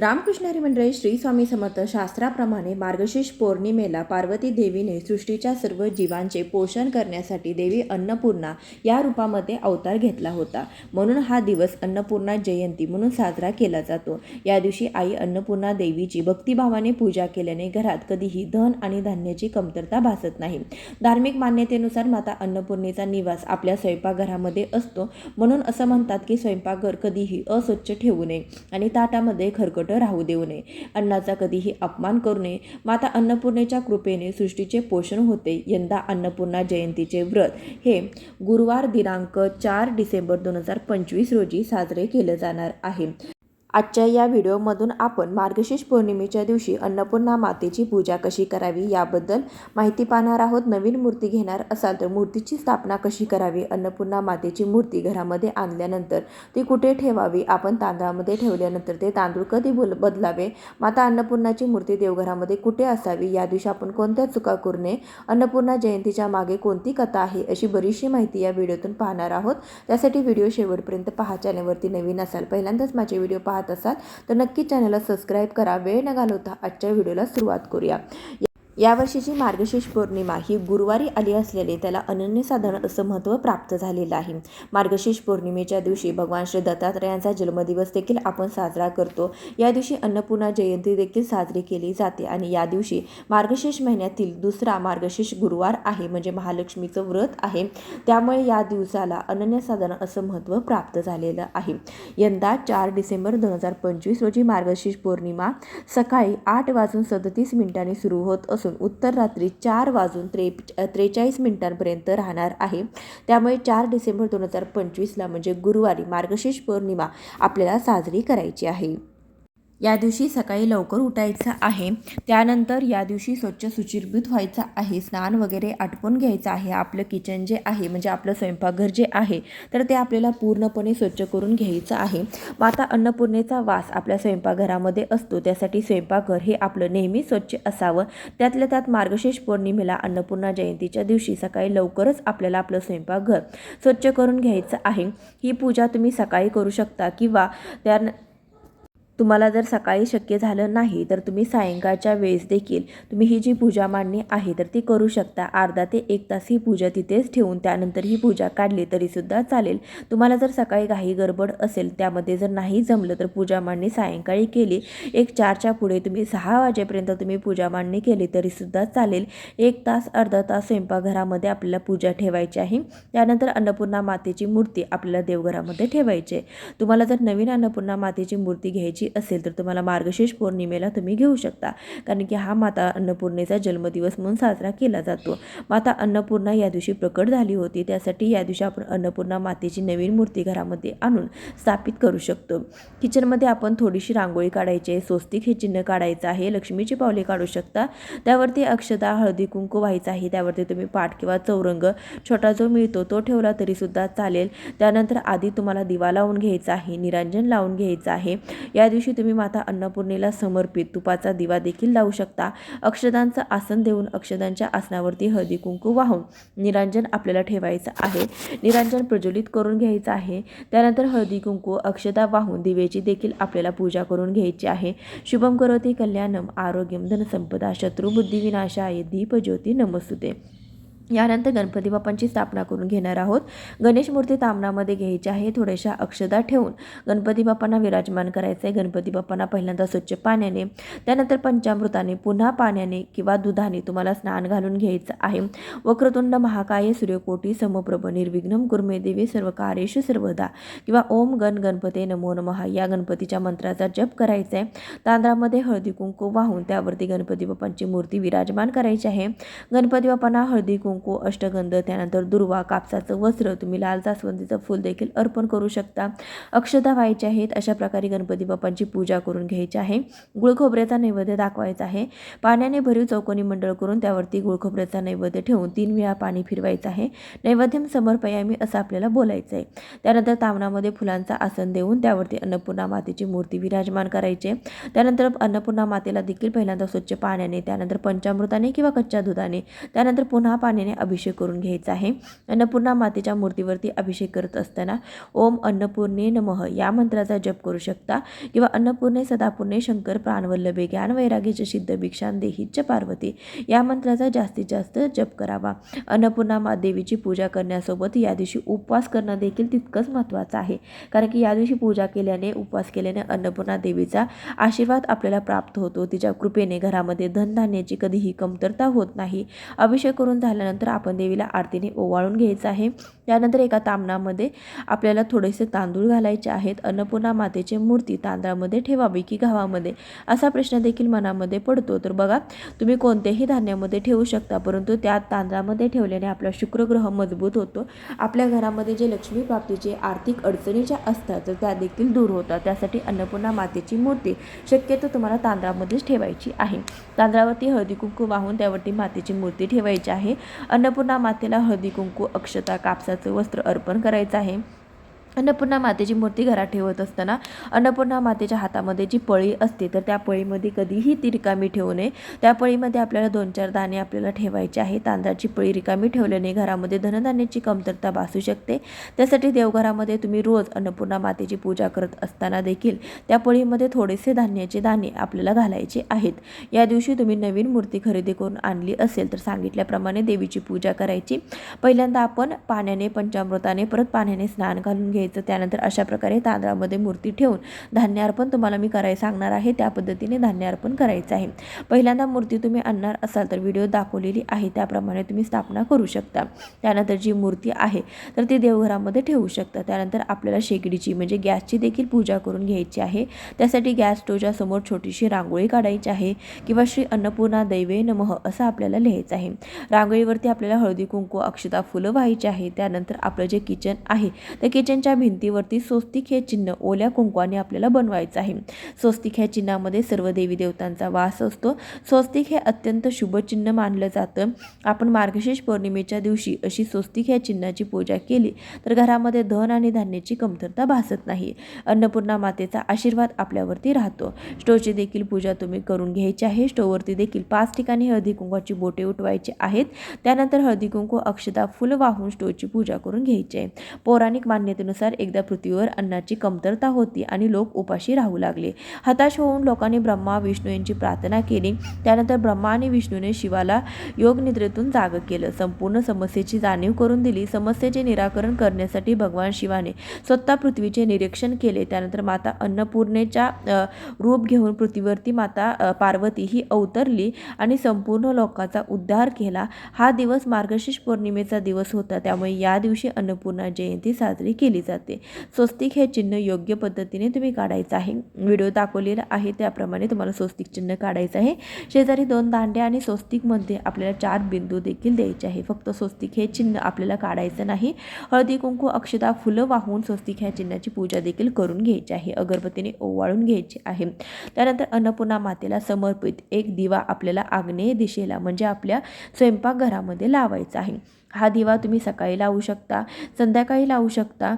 रामकृष्णारी मंडळी श्री स्वामी समर्थ शास्त्राप्रमाणे मार्गशीर्ष पौर्णिमेला पार्वती देवीने सृष्टीच्या सर्व जीवांचे पोषण करण्यासाठी देवी अन्नपूर्णा या रूपामध्ये अवतार घेतला होता. म्हणून हा दिवस अन्नपूर्णा जयंती म्हणून साजरा केला जातो. या दिवशी आई अन्नपूर्णा देवीची भक्तिभावाने पूजा केल्याने घरात कधीही धन आणि धान्याची कमतरता भासत नाही. धार्मिक मान्यतेनुसार माता अन्नपूर्णेचा निवास आपल्या स्वयंपाकघरामध्ये असतो. म्हणून असं म्हणतात की स्वयंपाकघर कधीही अस्वच्छ ठेवू नये आणि ताटामध्ये खरकट राहू देऊ नये. अन्नाचा कधीही अपमान करू नये. माता अन्नपूर्णेच्या कृपेने सृष्टीचे पोषण होते. यंदा अन्नपूर्णा जयंतीचे व्रत. हे गुरुवार दिनांक चार डिसेंबर दोन हजार पंचवीस रोजी साजरे केले जाणार आहे. आजच्या या व्हिडिओमधून आपण मार्गशीर्ष पौर्णिमेच्या दिवशी अन्नपूर्णा मातेची पूजा कशी करावी याबद्दल माहिती पाहणार आहोत. नवीन मूर्ती घेणार असाल तर मूर्तीची स्थापना कशी करावी अन्नपूर्णा मातेची मूर्ती घरामध्ये आणल्यानंतर ती कुठे ठेवावी आपण तांदळामध्ये ठेवल्यानंतर ते तांदूळ कधी बोल बदलावे माता अन्नपूर्णाची मूर्ती देवघरामध्ये कुठे असावी या दिवशी आपण कोणत्या चुका करू नये अन्नपूर्णा जयंतीच्या मागे कोणती कथा आहे अशी बरीचशी माहिती या व्हिडिओतून पाहणार आहोत. त्यासाठी व्हिडिओ शेवटपर्यंत पहा चॅनलवरती नवीन असाल पहिल्यांदाच माझे व्हिडिओ पाहत असाल तर नक्की चॅनलला सबस्क्राईब करा. वेळ न घालवता आजच्या व्हिडिओला सुरुवात करूया. यावर्षीची मार्गशीर्ष पौर्णिमा ही गुरुवारी आली असलेले त्याला अनन्यसाधारण असं महत्त्व प्राप्त झालेलं आहे. मार्गशीर्ष पौर्णिमेच्या दिवशी भगवान श्री दत्तात्रयांचा जन्मदिवस देखील आपण साजरा करतो. या दिवशी अन्नपूर्णा जयंती देखील साजरी केली जाते आणि या दिवशी मार्गशीर्ष महिन्यातील दुसरा मार्गशीर्ष गुरुवार आहे म्हणजे महालक्ष्मीचं व्रत आहे. त्यामुळे या दिवसाला अनन्यसाधारण असं महत्त्व प्राप्त झालेलं आहे. यंदा चार डिसेंबर दोन हजार पंचवीस रोजी मार्गशीर्ष पौर्णिमा सकाळी आठ वाजून सदतीस मिनिटांनी सुरू होत असून उत्तर रात्री चार वाजून त्रे त्रेचाळीस मिनिटांपर्यंत राहणार आहे. त्यामुळे चार डिसेंबर दोन हजार पंचवीसला म्हणजे गुरुवारी मार्गशीर्ष पौर्णिमा आपल्याला साजरी करायची आहे. या दिवशी सकाळी लवकर उठायचं आहे. त्यानंतर या दिवशी स्वच्छ सुचिरभूत व्हायचं आहे. स्नान वगैरे आटपून घ्यायचं आहे. आपलं किचन जे आहे म्हणजे आपलं स्वयंपाकघर जे आहे तर ते आपल्याला पूर्णपणे स्वच्छ करून घ्यायचं आहे. माता अन्नपूर्णेचा वास आपल्या स्वयंपाकघरामध्ये असतो. त्यासाठी स्वयंपाकघर हे आपलं नेहमी स्वच्छ असावं. त्यातल्या त्यात मार्गशीर्ष पौर्णिमेला अन्नपूर्णा जयंतीच्या दिवशी सकाळी लवकरच आपल्याला आपलं स्वयंपाकघर स्वच्छ करून घ्यायचं आहे. ही पूजा तुम्ही सकाळी करू शकता किंवा त्या तुम्हाला जर सकाळी शक्य झालं नाही तर तुम्ही सायंकाळच्या वेळेस देखील तुम्ही ही जी पूजा मांडणी आहे तर ती करू शकता. अर्धा ते एक तास ही पूजा तिथेच ठेवून त्यानंतर ही पूजा काढली तरीसुद्धा चालेल. तुम्हाला जर सकाळी काही गडबड असेल त्यामध्ये जर नाही जमलं तर पूजा मांडणी सायंकाळी केली. एक चारच्या पुढे तुम्ही सहा वाजेपर्यंत तुम्ही पूजा मांडणी केली तरीसुद्धा चालेल. एक तास अर्धा तास स्वयंपाकघरामध्ये आपल्याला पूजा ठेवायची आहे. त्यानंतर अन्नपूर्णा मातेची मूर्ती आपल्याला देवघरामध्ये ठेवायची आहे. तुम्हाला जर नवीन अन्नपूर्णा मातेची मूर्ती घ्यायची असेल तर तुम्हाला मार्गशीर्ष पौर्णिमेला तुम्ही घेऊ शकता. कारण की हा माता अन्नपूर्णेचा जन्मदिवस म्हणून साजरा केला जातो. माता अन्नपूर्णा या दिवशी प्रकट झाली होती. त्यासाठी या दिवशी आपण अन्नपूर्णा मातेची नवीन मूर्ती घरामध्ये आणून स्थापित करू शकतो. किचनमध्ये आपण थोडीशी रांगोळी काढायची आहे. स्वस्तिक हे चिन्ह काढायचं आहे. लक्ष्मीची पावले काढू शकता. त्यावरती अक्षता हळदी कुंकू व्हायचं आहे. त्यावरती तुम्ही पाठ किंवा चौरंग छोटा जो मिळतो तो ठेवला तरीसुद्धा चालेल. त्यानंतर आधी तुम्हाला दिवा लावून घ्यायचा आहे. निरांजन लावून घ्यायचं आहे. या दिवशी तुम्ही माता अन्नपूर्णेला समर्पित तुपाचा दिवा देखील लावू शकता. अक्षदांचं आसन देऊन अक्षदांच्या आसनावरती हळदी कुंकू वाहून निरांजन आपल्याला ठेवायचं आहे. निरांजन प्रज्वलित करून घ्यायचं आहे. त्यानंतर हळदी कुंकू अक्षदा वाहून दिवेची देखील आपल्याला पूजा करून घ्यायची आहे. शुभम करोती कल्याणम आरोग्यम धनसंपदा शत्रुबुद्धी विनाशाय दीपज्योती नमस्तुते. यानंतर गणपती बाप्पांची स्थापना करून घेणार आहोत. गणेश मूर्ती तांबणामध्ये घ्यायची आहे. थोड्याशा अक्षदा ठेवून गणपती बाप्पांना विराजमान करायचं आहे गणपती बाप्पांना पहिल्यांदा स्वच्छ पाण्याने त्यानंतर पंचामृताने पुन्हा पाण्याने किंवा दुधाने तुम्हाला स्नान घालून घ्यायचं आहे. वक्रतुंड महाकाय सूर्यकोटी समप्रभ निर्विघ्नम कुर्मे देवी सर्व कार्येषु सर्वदा किंवा ओम गण गणपते नमो नमः या गणपतीच्या मंत्राचा जप करायचा आहे तांदळामध्ये हळदी कुंकू वाहून त्यावरती गणपती बाप्पांची मूर्ती विराजमान करायची आहे. गणपती बाप्पांना हळदी कुंकू कुंकू अष्टगंध त्यानंतर दुर्वा कापसाचं वस्त्र तुम्ही लाल जास्वंदीचं फूल देखील अर्पण करू शकता. अक्षता व्हायचे आहेत अशा प्रकारे गणपती बाप्पांची पूजा करून घ्यायची आहे. गुळखोबऱ्याचा नैवेद्य दाखवायचा आहे. पाण्याने भरीव चौकोनी मंडळ करून त्यावरती गुळखोबऱ्याचा नैवेद्य ठेवून तीन वेळा पाणी फिरवायचं आहे. नैवेद्यम समर्पयामी असं आपल्याला बोलायचं आहे. त्यानंतर तामणामध्ये फुलांचा आसन देऊन त्यावरती अन्नपूर्णा मातेची मूर्ती विराजमान करायचे त्यानंतर अन्नपूर्णा मातेला देखील पहिल्यांदा स्वच्छ पाण्याने त्यानंतर पंचामृताने किंवा कच्च्या दुधाने त्यानंतर पुन्हा पाण्याने पाण्याने अभिषेक करून घ्यायचा आहे. अन्नपूर्णा मातेच्या मूर्तीवरती अभिषेक करत असताना ओम अन्नपूर्णे नमः या मंत्राचा जप करू शकता किंवा अन्नपूर्णे सदापूर्णे शंकर प्राणवल्लभे ज्ञान वैराग्याचे सिद्ध भिक्षान देहीच पार्वती या मंत्राचा जास्तीत जास्त जप करावा. अन्नपूर्णा मा देवीची पूजा करण्यासोबत या दिवशी उपवास करणं देखील तितकंच महत्त्वाचं आहे. कारण की या दिवशी पूजा केल्याने उपवास केल्याने अन्नपूर्णा देवीचा आशीर्वाद आपल्याला प्राप्त होतो. तिच्या कृपेने घरामध्ये धनधान्याची कधीही कमतरता होत नाही. अभिषेक करून झाल्यानंतर आपण देवीला आरतीने ओवाळून घ्यायचं आहे. त्यानंतर एका तांबणामध्ये आपल्याला थोडेसे तांदूळ घालायचे आहेत. अन्नपूर्णा मातेची मूर्ती तांदळामध्ये ठेवावी की गव्हामध्ये? असा प्रश्न देखील मनामध्ये पडतो. तर बघा तुम्ही कोणत्याही धान्यामध्ये ठेवू शकता परंतु त्या तांदळामध्ये ठेवल्याने आपला शुक्रग्रह मजबूत होतो. आपल्या घरामध्ये जे लक्ष्मी प्राप्तीचे आर्थिक अडचणी ज्या असतात तर त्या देखील दूर होतात. त्यासाठी अन्नपूर्णा मातेची मूर्ती शक्यतो तुम्हाला तांदळामध्येच ठेवायची आहे. तांदळावरती हळदी कुंकू वाहून त्यावरती मातेची मूर्ती ठेवायची आहे. अन्नपूर्णा मातेला हळदी कुंकू अक्षता कापसाचं वस्त्र अर्पण करायचं आहे. अन्नपूर्णा मातेची मूर्ती घरात ठेवत असताना अन्नपूर्णा मातेच्या हातामध्ये जी पळी असते तर त्या पळीमध्ये कधीही ती रिकामी ठेवू नये. त्या पळीमध्ये आपल्याला दोन चार दाणे आपल्याला ठेवायचे आहे तांदळाची पळी रिकामी ठेवल्याने घरामध्ये धनधान्याची कमतरता भासू शकते. त्यासाठी देवघरामध्ये तुम्ही रोज अन्नपूर्णा मातेची पूजा करत असताना देखील त्या पळीमध्ये थोडेसे धान्याचे दाणे आपल्याला घालायचे आहेत. या दिवशी तुम्ही नवीन मूर्ती खरेदी करून आणली असेल तर सांगितल्याप्रमाणे देवीची पूजा करायची. पहिल्यांदा आपण पाण्याने पंचामृताने परत पाण्याने स्नान घालून घ्यायचं. त्यानंतर अशा प्रकारे तांदळामध्ये मूर्ती ठेवून धान्य अर्पण तुम्हाला मी करायला सांगणार आहे. त्या पद्धतीने धान्य अर्पण करायचं आहे. पहिल्यांदा मूर्ती तुम्ही आणणार असाल तर व्हिडिओ दाखवलेली आहे. त्याप्रमाणे तुम्ही स्थापना करू शकता. त्यानंतर जी मूर्ती आहे तर ती देवघरामध्ये ठेवू शकता. त्यानंतर आपल्याला शेगडीची म्हणजे गॅसची देखील पूजा करून घ्यायची आहे. त्यासाठी गॅस स्टोच्या समोर छोटीशी रांगोळी काढायची आहे किंवा श्री अन्नपूर्णा दैवे नमः असं आपल्याला लिहायचं आहे. रांगोळीवरती आपल्याला हळदी कुंकू अक्षता फुलं व्हायची आहे. त्यानंतर आपलं जे किचन आहे त्या किचनच्या भिंतीवरती स्वस्तिक हे चिन्ह ओल्या कुंकवाने आपल्याला बनवायचं आहे. स्वस्तिक ह्या चिन्हामध्ये सर्व देवी देवतांचा वास असतो. स्वस्तिक हे अत्यंत शुभ चिन्ह मानलं जातं. आपण मार्गशीर्ष पौर्णिमेच्या दिवशी अशी स्वस्तिक ह्या चिन्हाची पूजा केली तर घरामध्ये धन आणि धान्याची कमतरता भासत नाही. अन्नपूर्णा मातेचा आशीर्वाद आपल्यावरती राहतो. स्टोची देखील पूजा तुम्ही करून घ्यायची आहे. स्टोवरती देखील पाच ठिकाणी हळदी कुंकवाची बोटे उठवायची आहेत. त्यानंतर हळदी कुंकू अक्षता फुल वाहून स्टोची पूजा करून घ्यायची आहे. पौराणिक मान्यतेनुसार एकदा पृथ्वीवर अन्नाची कमतरता होती आणि लोक उपाशी राहू लागले. हताश होऊन लोकांनी ब्रह्मा विष्णू यांची प्रार्थना केली. त्यानंतर ब्रह्मा आणि विष्णूने शिवाला योग निद्रेतून जाग केलं. संपूर्ण समस्येची जाणीव करून दिली. समस्येचे निराकरण करण्यासाठी भगवान शिवाने स्वतः पृथ्वीचे निरीक्षण केले. त्यानंतर माता अन्नपूर्णेच्या रूप घेऊन पृथ्वीवरती माता पार्वती ही अवतरली आणि संपूर्ण लोकांचा उद्धार केला. हा दिवस मार्गशीर्ष पौर्णिमेचा दिवस होता. त्यामुळे या दिवशी अन्नपूर्णा जयंती साजरी केली जाते. स्वस्तिक हे चिन्ह योग्य पद्धतीने तुम्ही काढायचं आहे. व्हिडिओ दाखवलेला आहे त्याप्रमाणे तुम्हाला स्वस्तिक चिन्ह काढायचं आहे. शेजारी दोन दांड्या आणि स्वस्तिकमध्ये आपल्याला चार बिंदू देखील द्यायचे आहे. फक्त स्वस्तिक हे चिन्ह आपल्याला काढायचं नाही. हळदी कुंकू अक्षता फुलं वाहून स्वस्तिक ह्या चिन्हाची पूजा देखील करून घ्यायची आहे. अगरबत्तीने ओवाळून घ्यायची आहे. त्यानंतर अन्नपूर्णा मातेला समर्पित एक दिवा आपल्याला आग्नेय दिशेला म्हणजे आपल्या स्वयंपाकघरामध्ये लावायचा आहे. हा दिवा तुम्ही सकाळी लावू शकता संध्याकाळी लावू शकता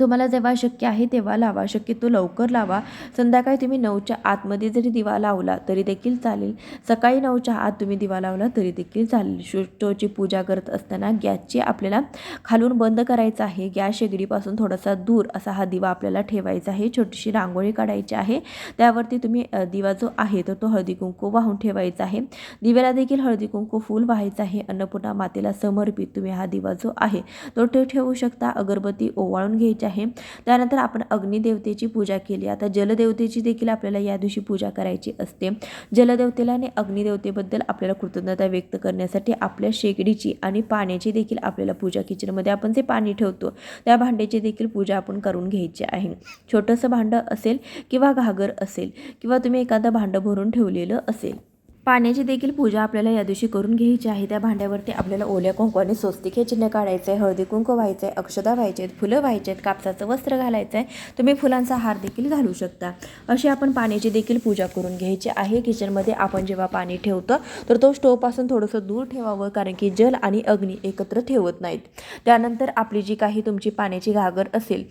तुम्हाला जेव्हा शक्य आहे तेव्हा लावा. शक्यतो लवकर लावा. संध्याकाळी तुम्ही नऊच्या आतमध्ये जरी दिवा लावला तरी देखील चालेल. सकाळी नऊच्या आत तुम्ही दिवा लावला तरी देखील चालेल. शोची पूजा करत असताना गॅसची आपल्याला खालून बंद करायचा आहे. गॅस शेगडीपासून थोडासा दूर असा हा दिवा आपल्याला ठेवायचा आहे. छोटीशी रांगोळी काढायची आहे. त्यावरती तुम्ही दिवा जो आहे तर तो हळदी कुंकू वाहून ठेवायचा आहे. दिव्याला देखील हळदी कुंकू फूल व्हायचं आहे. अन्नपूर्णा मातेला समर्पित तुम्ही हा दिवा जो आहे तो ठेवू शकता. अगरबत्ती ओवाळून घ्यायची आहे. त्यानंतर आपण अग्निदेवतेची पूजा केली. आता जलदेवतेची देखील आपल्याला या दिवशी पूजा करायची असते. जलदेवतेला आणि अग्निदेवतेबद्दल आपल्याला कृतज्ञता व्यक्त करण्यासाठी आपल्या शेगडीची आणि पाण्याची देखील आपल्याला पूजा किचनमध्ये आपण जे पाणी ठेवतो त्या भांड्याची देखील पूजा आपण करून घ्यायची आहे. छोटंसं भांडं असेल किंवा घागर असेल किंवा तुम्ही एखादं भांडं भरून ठेवलेलं असेल. पाण्याची देखील पूजा आपल्याला या दिवशी करून घ्यायची आहे. त्या भांड्यावरती आपल्याला ओल्या कुंकवाने स्वस्तिक हे चिन्ह काढायचं आहे. हळदी कुंकू व्हायचं आहे अक्षदा व्हायचे आहेत फुलं व्हायचे आहेत कापसाचं वस्त्र घालायचं आहे तुम्ही फुलांचा हार देखील घालू शकता. अशी आपण पाण्याची देखील पूजा करून घ्यायची आहे. किचनमध्ये आपण जेव्हा पाणी ठेवतो तर तो स्टोवपासून थोडंसं दूर ठेवावं कारण की जल आणि अग्नी एकत्र ठेवत नाहीत. त्यानंतर आपली जी काही तुमची पाण्याची घागर असेल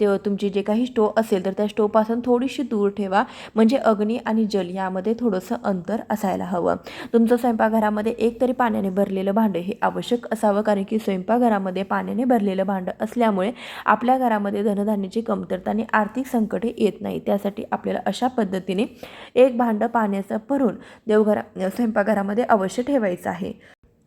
ते तुमची जे काही स्टोव असेल तर त्या स्टोवपासून थोडीशी दूर ठेवा. म्हणजे अग्नी आणि जल यामध्ये थोडंसं अंतर असायला हवं. तुमचं स्वयंपाकघरामध्ये एक तरी पाण्याने भरलेलं भांडं हे आवश्यक असावं कारण की स्वयंपाकघरामध्ये पाण्याने भरलेलं भांडं असल्यामुळे आपल्या घरामध्ये धनधान्याची कमतरता आणि आर्थिक संकटे येत नाही. त्यासाठी आपल्याला अशा पद्धतीने एक भांडं पाण्याचं भरून देवघरा स्वयंपाकघरामध्ये अवश्य ठेवायचं आहे.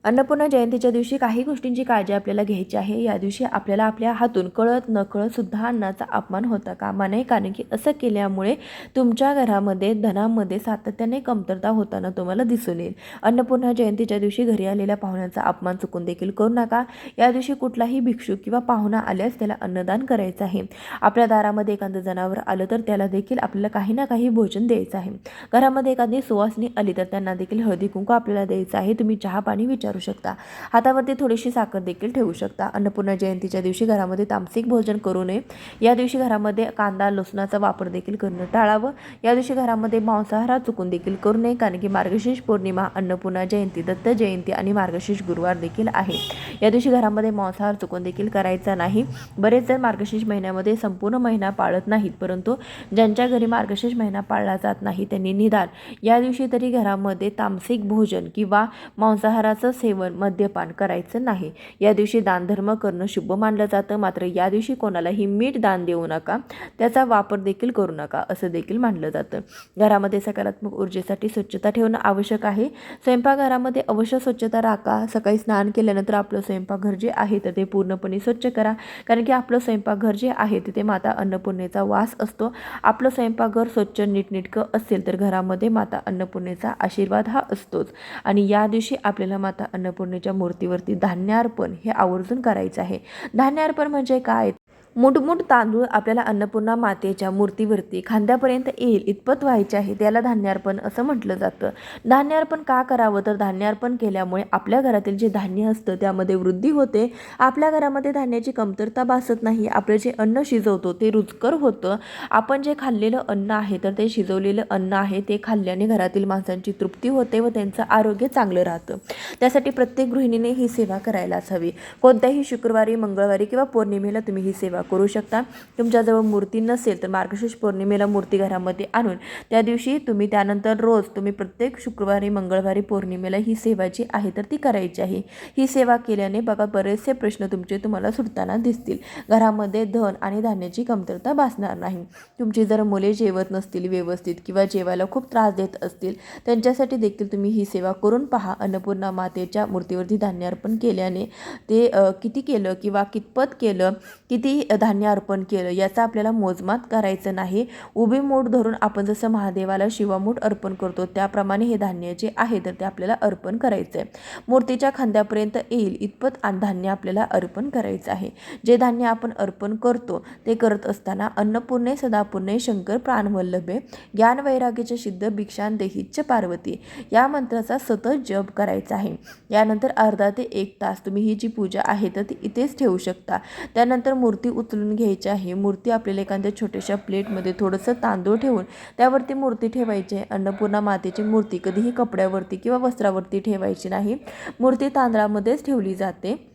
अन्नपूर्णा जयंतीच्या दिवशी काही गोष्टींची काळजी आपल्याला घ्यायची आहे. या दिवशी आपल्याला आपल्या हातून कळत नकळत सुद्धा अन्नाचा अपमान होता कामा नये. कारण की असं केल्यामुळे तुमच्या घरामध्ये धनामध्ये सातत्याने कमतरता होताना तुम्हाला दिसून येईल. अन्नपूर्णा जयंतीच्या दिवशी घरी आलेल्या पाहुण्यांचा अपमान चुकून देखील करू नका. या दिवशी कुठलाही भिक्षू किंवा पाहुणा आल्यास त्याला अन्नदान करायचं आहे. आपल्या दारामध्ये एखादं जनावर आलं तर त्याला देखील आपल्याला काही ना काही भोजन द्यायचं आहे. घरामध्ये एखादी सुवासनी आली तर त्यांना देखील हळदी कुंकू आपल्याला द्यायचं आहे. तुम्ही चहा पाणी विचार शकता. हातावरती थोडीशी साखर देखील ठेवू शकता. अन्नपूर्णा जयंतीच्या दिवशी घरामध्ये तामसिक भोजन करू नये. या दिवशी घरामध्ये कांदा लसणाचा वापर देखील करणं टाळावं. या दिवशी घरामध्ये मांसाहार चुकून देखील करू नये कारण की मार्गशीर्ष पौर्णिमा अन्नपूर्णा जयंती दत्त जयंती आणि मार्गशीर्ष गुरुवार देखील आहे. या दिवशी घरामध्ये मांसाहार चुकून देखील करायचा नाही. बरेच जण मार्गशीर्ष महिन्यामध्ये संपूर्ण महिना पाळत नाहीत परंतु ज्यांच्या घरी मार्गशीर्ष महिना पाळला जात नाही त्यांनी निदान या दिवशी तरी घरामध्ये तामसिक भोजन किंवा मांसाहाराचं सेवन मद्यपान करायचं नाही. या दिवशी दानधर्म करणं शुभ मानलं जातं. मात्र या दिवशी कोणालाही मीठ दान देऊ नका. त्याचा वापर देखील करू नका असं देखील मानलं जातं. घरामध्ये सकारात्मक ऊर्जेसाठी स्वच्छता ठेवणं आवश्यक आहे. स्वयंपाकघरामध्ये अवश्य स्वच्छता राखा. सकाळी स्नान केल्यानंतर आपलं स्वयंपाकघर जे आहे तर ते पूर्णपणे स्वच्छ करा. कारण की आपलं स्वयंपाकघर जे आहे तिथे माता अन्नपूर्णेचा वास असतो. आपलं स्वयंपाकघर स्वच्छ नीटनेटकं असेल तर घरामध्ये माता अन्नपूर्णेचा आशीर्वाद हा असतोच. आणि या दिवशी आपल्याला माता अन्नपूर्णेच्या मूर्तीवरती धान्यार्पण हे आवर्जून करायचं आहे. धान्यार्पण म्हणजे काय? मुठमुठ तांदूळ आपल्याला अन्नपूर्णा मातेच्या मूर्तीवरती खांद्यापर्यंत येईल इतपत व्हायचे आहे त्याला धान्यार्पण असं म्हटलं जातं. धान्यार्पण का करावं? तर धान्यार्पण केल्यामुळे आपल्या घरातील जे धान्य असतं त्यामध्ये वृद्धी होते. आपल्या घरामध्ये धान्याची कमतरता भासत नाही. आपलं जे अन्न शिजवतो ते रुचकर होतं. आपण जे खाल्लेलं अन्न आहे तर ते शिजवलेलं अन्न आहे ते खाल्ल्याने घरातील माणसांची तृप्ती होते व त्यांचं आरोग्य चांगलं राहतं. त्यासाठी प्रत्येक गृहिणीने ही सेवा करायलाच हवी. कोणत्याही शुक्रवारी मंगळवारी किंवा पौर्णिमेला तुम्ही ही सेवा करू शकता. तुमच्याजवळ मूर्ती नसेल तर मार्गशीर्ष पौर्णिमेला मूर्ती घरामध्ये आणून त्या दिवशी तुम्ही त्यानंतर रोज तुम्ही प्रत्येक शुक्रवारी मंगळवारी पौर्णिमेला ही सेवा जी आहे तर ती करायची आहे. ही सेवा केल्याने बघा बरेचसे प्रश्न तुमचे तुम्हाला सुटताना दिसतील. घरामध्ये धन आणि धान्याची कमतरता भासणार नाही. तुमची जर मुले जेवत नसतील व्यवस्थित किंवा जेवायला खूप त्रास देत असतील त्यांच्यासाठी देखील तुम्ही ही सेवा करून पहा. अन्नपूर्णा मातेच्या मूर्तीवरती धान्य अर्पण केल्याने ते किती केलं किंवा कितपत केलं किती धान्य अर्पण केलं. याचा आपल्याला मोजमात करायचं नाही. उभी मोठ धरून आपण जसं महादेवाला शिवामूठ अर्पण करतो त्याप्रमाणे हे धान्य जे आहे तर ते आपल्याला अर्पण करायचं आहे मूर्तीच्या खांद्यापर्यंत येईल इतपत धान्य आपल्याला अर्पण करायचं आहे. जे धान्य आपण अर्पण करतो ते करत असताना अन्नपूर्णे सदापूर्णे शंकर प्राणवल्लभे ज्ञान वैराग्याच्या सिद्ध भिक्षान देहीच्च पार्वती या मंत्राचा सतत जप करायचा आहे. यानंतर अर्धा ते एक तास तुम्ही ही जी पूजा आहे तर ती इथेच ठेवू शकता. त्यानंतर मूर्ती उचलून घ्यायची आहे. मूर्ती आपल्याला एखाद्या छोट्याशा प्लेटमध्ये थोडंसं तांदूळ ठेवून त्यावरती मूर्ती ठेवायची आहे. अन्नपूर्णा मातेची मूर्ती कधीही कपड्यावरती किंवा वस्त्रावरती ठेवायची नाही. मूर्ती तांदळामध्येच ठेवली जाते.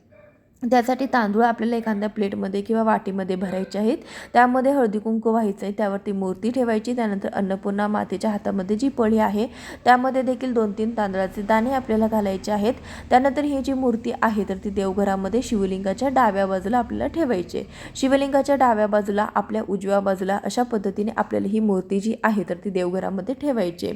त्यासाठी तांदूळ आपल्याला एखाद्या प्लेटमध्ये किंवा वाटीमध्ये भरायचे आहेत. त्यामध्ये हळदी कुंकू व्हायचं आहे त्यावरती मूर्ती ठेवायची त्यानंतर अन्नपूर्णा मातेच्या हातामध्ये जी पळी आहे त्यामध्ये देखील दोन तीन तांदळाचे दाणे आपल्याला घालायचे आहेत. त्यानंतर ही जी मूर्ती आहे तर ती देवघरामध्ये शिवलिंगाच्या डाव्या बाजूला आपल्याला ठेवायची शिवलिंगाच्या डाव्या बाजूला आपल्या उजव्या बाजूला अशा पद्धतीने आपल्याला ही मूर्ती जी आहे तर ती देवघरामध्ये ठेवायची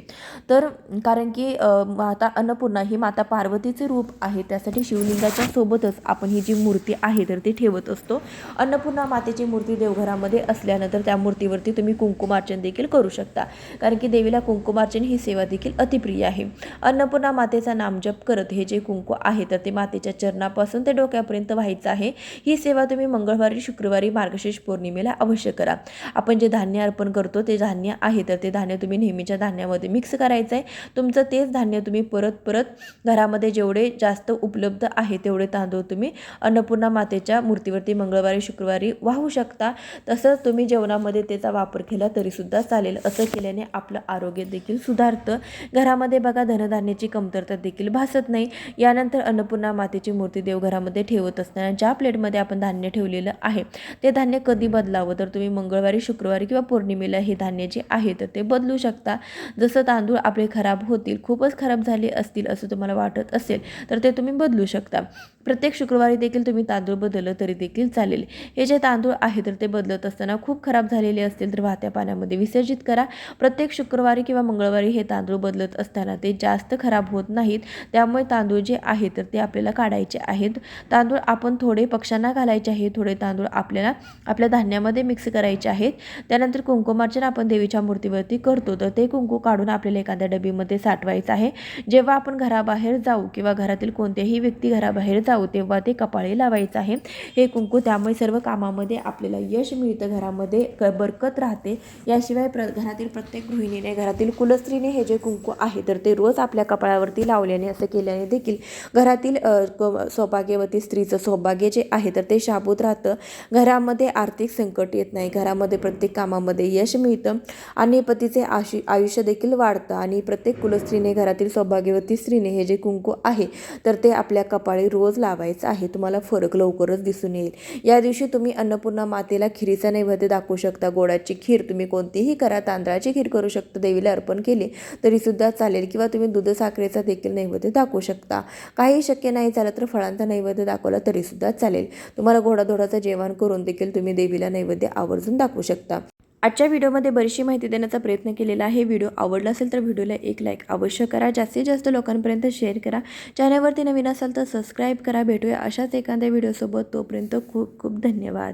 तर कारण की माता अन्नपूर्णा ही माता पार्वतीचे रूप आहे त्यासाठी शिवलिंगाच्या सोबतच आपण ही जी मूर्ती आहे तर ती ठेवत असतो. अन्नपूर्णा मातेची मूर्ती देवघरामध्ये असल्यानंतर त्या मूर्तीवरती तुम्ही कुंकुमार्चन देखील करू शकता. कारण की देवीला कुंकुमार्चन ही सेवा देखील अतिप्रिय आहे. अन्नपूर्णा मातेचा नामजप करत हे जे कुंकू आहे तर ते मातेच्या चरणापासून ते डोक्यापर्यंत व्हायचं आहे. ही सेवा तुम्ही मंगळवारी शुक्रवारी मार्गशीर्ष पौर्णिमेला अवश्य करा. आपण जे धान्य अर्पण करतो ते धान्य आहे तर ते धान्य तुम्ही नेहमीच्या धान्यामध्ये मिक्स करायचं आहे तुमचं तेच धान्य तुम्ही परत परत घरामध्ये जेवढे जास्त उपलब्ध आहे तेवढे तांदूळ तुम्ही अन्नपूर्णा मातेच्या मूर्तीवरती मंगळवारी शुक्रवारी वाहू शकता. तसंच तुम्ही जेवणामध्ये त्याचा वापर केला तरीसुद्धा चालेल. असं केल्याने आपलं आरोग्य देखील सुधारतं. घरामध्ये बघा धनधान्याची कमतरता देखील भासत नाही. यानंतर अन्नपूर्णा मातेची मूर्ती देवघरामध्ये ठेवत असताना ज्या प्लेटमध्ये आपण धान्य ठेवलेलं आहे ते धान्य कधी बदलावं? तर तुम्ही मंगळवारी शुक्रवारी किंवा पौर्णिमेला हे धान्य जे आहे तर ते बदलू शकता. जसं तांदूळ आपले खराब होतील खूपच खराब झाले असतील असं तुम्हाला वाटत असेल तर ते तुम्ही बदलू शकता. प्रत्येक शुक्रवारी देखील देखील तुम्ही तांदूळ बदललं तरी देखील चालेल. हे जे तांदूळ आहे तर ते बदलत असताना खूप खराब झालेले असतील तर वाहत्या पाण्यामध्ये विसर्जित करा. प्रत्येक शुक्रवारी किंवा मंगळवारी हे तांदूळ बदलत असताना ते जास्त खराब होत नाहीत. त्यामुळे तांदूळ जे आहे तर ते आपल्याला काढायचे आहेत. तांदूळ आपण थोडे पक्ष्यांना घालायचे आहे थोडे तांदूळ आपल्याला आपल्या धान्यामध्ये मिक्स करायचे आहेत. त्यानंतर कुंकुमार्चन आपण देवीच्या मूर्तीवरती करतो तर ते कुंकू काढून आपल्याला एखाद्या डबीमध्ये साठवायचं आहे. जेव्हा आपण घराबाहेर जाऊ किंवा घरातील कोणत्याही व्यक्ती घराबाहेर जाऊ तेव्हा ते कपाळ लावायचं आहे. हे कुंकू त्यामुळे सर्व कामामध्ये आपल्याला यश मिळतं. घरामध्ये क बरकत राहते. याशिवाय प्र घरातील प्रत्येक गृहिणीने घरातील कुलस्त्रीने हे जे कुंकू आहे तर ते रोज आपल्या कपाळावरती लावल्याने असं केल्याने देखील घरातील सौभाग्यवती स्त्रीचं सौभाग्य जे आहे तर ते शाबूत राहतं. घरामध्ये आर्थिक संकट येत नाही. घरामध्ये प्रत्येक कामामध्ये यश मिळतं आणि पतीचे आशु आयुष्य देखील वाढतं आणि प्रत्येक कुलस्त्रीने घरातील सौभाग्यवती स्त्रीने हे जे कुंकू आहे तर ते आपल्या कपाळी रोज लावायचं आहे. तुम्हाला तुम्हाला फरक लवकरच दिसून येईल. या दिवशी तुम्ही अन्नपूर्णा मातेला खिरीचा नैवेद्य दाखवू शकता. गोडाची खीर तुम्ही कोणतीही करा तांदळाची खीर करू शकता देवीला अर्पण केली तरीसुद्धा चालेल किंवा तुम्ही दूध साखरेचा देखील नैवेद्य दाखवू शकता. काही शक्य नाही झालं तर फळांचा नैवेद्य दाखवला तरीसुद्धा चालेल. तुम्हाला घोडाधोडाचं जेवण करून देखील तुम्ही देवीला नैवेद्य आवर्जून दाखवू शकता. आजच्या व्हिडिओमध्ये बरीचशी माहिती देण्याचा प्रयत्न केलेला आहे. व्हिडिओ आवडला असेल तर व्हिडिओला एक लाईक अवश्य करा. जास्तीत जास्त लोकांपर्यंत शेअर करा. चॅनलवरती नवीन असाल तर सबस्क्राईब करा. भेटूया अशाच एखाद्या व्हिडिओसोबत तोपर्यंत खूप खूप धन्यवाद.